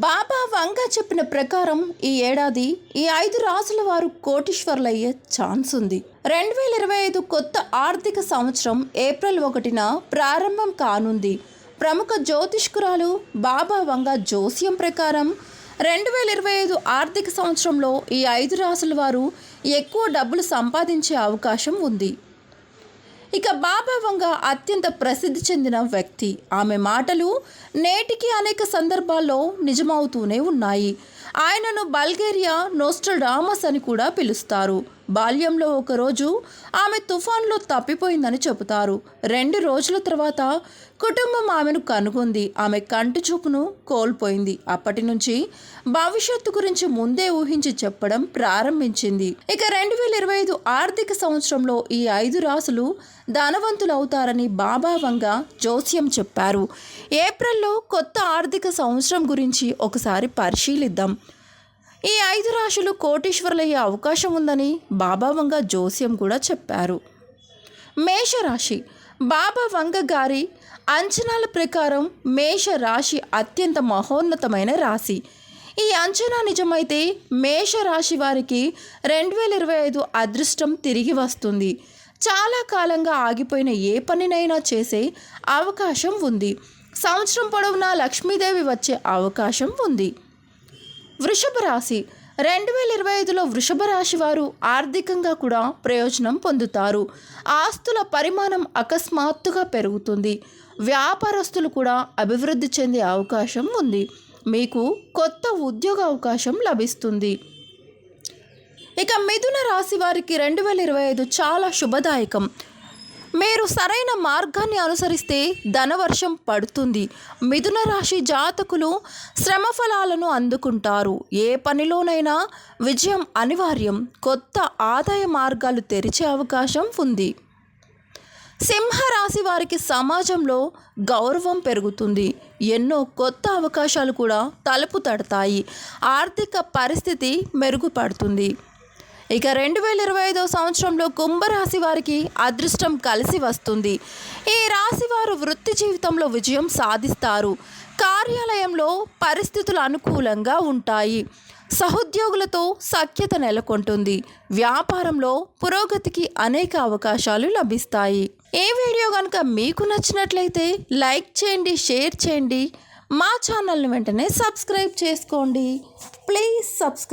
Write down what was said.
బాబా వంగ చెప్పిన ప్రకారం ఈ ఏడాది ఈ ఐదు రాసుల వారు కోటీశ్వర్లయ్యే ఛాన్స్ ఉంది. రెండు వేల ఇరవై ఐదు కొత్త ఆర్థిక సంవత్సరం ఏప్రిల్ ఒకటిన ప్రారంభం కానుంది. ప్రముఖ జ్యోతిష్కురాలు బాబా వంగ జోస్యం ప్రకారం రెండు వేల ఇరవై ఐదు ఆర్థిక సంవత్సరంలో ఈ ఐదు రాసుల వారు ఎక్కువ డబ్బులు సంపాదించే అవకాశం ఉంది. ఇక బాబా వంగ అత్యంత ప్రసిద్ధి చెందిన వ్యక్తి. ఆమె మాటలు నేటికి అనేక సందర్భాల్లో నిజమవుతూనే ఉన్నాయి. ఆయనను బల్గేరియా నోస్ట్రడామస్ అని కూడా పిలుస్తారు. బాల్యంలో ఒకరోజు ఆమె తుఫాన్లో తప్పిపోయిందని చెబుతారు. రెండు రోజుల తర్వాత కుటుంబం ఆమెను కనుగొంది. ఆమె కంటి చూపును కోల్పోయింది. అప్పటి నుంచి భవిష్యత్తు గురించి ముందే ఊహించి చెప్పడం ప్రారంభించింది. ఇక రెండు వేల ఇరవై ఐదు ఆర్థిక సంవత్సరంలో ఈ ఐదు రాసులు ధనవంతులవుతారని అవుతారని వంగ జోస్యం చెప్పారు. ఏప్రిల్లో కొత్త ఆర్థిక సంవత్సరం గురించి ఒకసారి పరిశీలిద్దాం. ఈ ఐదు రాశులు కోటీశ్వరులయ్యే అవకాశం ఉందని బాబా వంగ జోస్యం కూడా చెప్పారు. మేషరాశి బాబా వంగ గారి అంచనాల ప్రకారం మేష రాశి అత్యంత మహోన్నతమైన రాశి. ఈ అంచనా నిజమైతే మేష రాశి వారికి రెండు వేల ఇరవై ఐదు అదృష్టం తిరిగి వస్తుంది. చాలా కాలంగా ఆగిపోయిన ఏ పనినైనా చేసే అవకాశం ఉంది. సంవత్సరం పొడవునా లక్ష్మీదేవి వచ్చే అవకాశం ఉంది. వృషభ రాశి. రెండు వేల ఇరవై ఐదులో వృషభ రాశి వారు ఆర్థికంగా కూడా ప్రయోజనం పొందుతారు. ఆస్తుల పరిమాణం అకస్మాత్తుగా పెరుగుతుంది. వ్యాపారస్తులు కూడా అభివృద్ధి చెందే అవకాశం ఉంది. మీకు కొత్త ఉద్యోగ అవకాశం లభిస్తుంది. ఇక మిథున రాశి వారికి రెండు వేల ఇరవై ఐదు చాలా శుభదాయకం. మీరు సరైన మార్గాన్ని అనుసరిస్తే ధనవర్షం పడుతుంది. మిథున రాశి జాతకులు శ్రమ ఫలాలను అందుకుంటారు. ఏ పనిలోనైనా విజయం అనివార్యం. కొత్త ఆదాయ మార్గాలు తెరిచే అవకాశం ఉంది. సింహరాశి వారికి సమాజంలో గౌరవం పెరుగుతుంది. ఎన్నో కొత్త అవకాశాలు కూడా తలుపు తడతాయి. ఆర్థిక పరిస్థితి మెరుగుపడుతుంది. ఇక రెండు వేల ఇరవై ఐదో సంవత్సరంలో కుంభరాశి వారికి అదృష్టం కలిసి వస్తుంది. ఈ రాశి వారు వృత్తి జీవితంలో విజయం సాధిస్తారు. కార్యాలయంలో పరిస్థితులు అనుకూలంగా ఉంటాయి. సహోద్యోగులతో సఖ్యత నెలకొంటుంది. వ్యాపారంలో పురోగతికి అనేక అవకాశాలు లభిస్తాయి. ఏ వీడియో కనుక మీకు నచ్చినట్లయితే లైక్ చేయండి షేర్ చేయండి. మా ఛానల్ని వెంటనే సబ్స్క్రైబ్ చేసుకోండి. Please subscribe